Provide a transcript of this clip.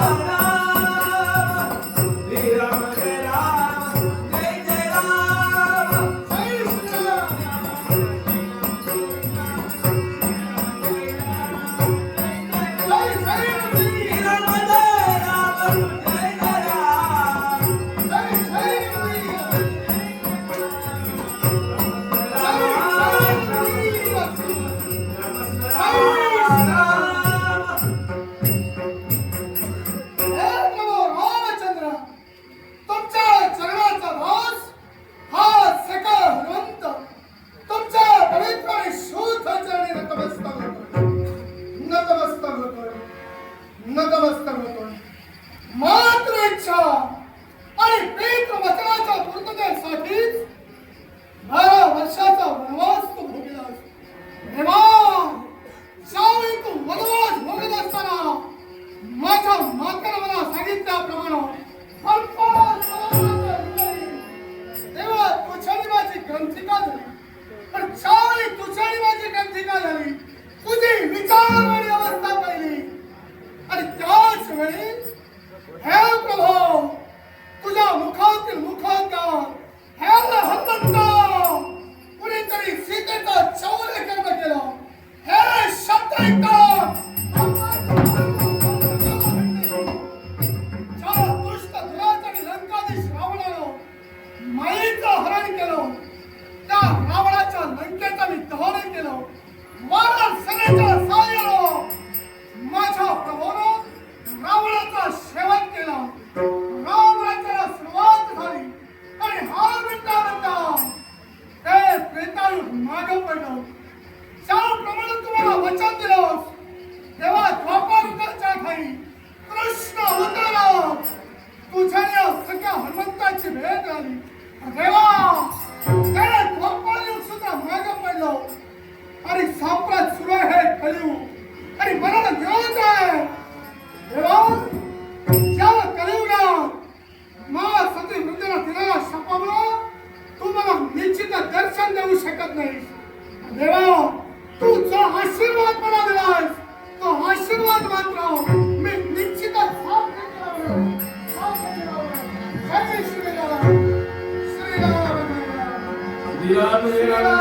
रयार नतमस्तक होतो मात्र इच्छा आणि पवित्र वचनाच्या पूर्ततेसाठीच बारा वर्षाचा वनवास तो भोगला निवान तो वनवास भोगत असताना माझ्या माताने मला सांगितल्याप्रमाणे अल्प वेळी हे प्रभो तुझ्या मुखातील मुखोद्गार हे हनुमंत कुणीतरी सीतेचा चौर्य कर्म केला. हे शब्द ऐकतात केलं. त्या रावणाच्या लंकेचा मी दहन केलं. वानर सगळ्याच्या पण देऊ शकत नाही देवा तू जो आशीर्वाद मला दिलास तो आशीर्वाद मात्र मी निश्चितच श्रीराम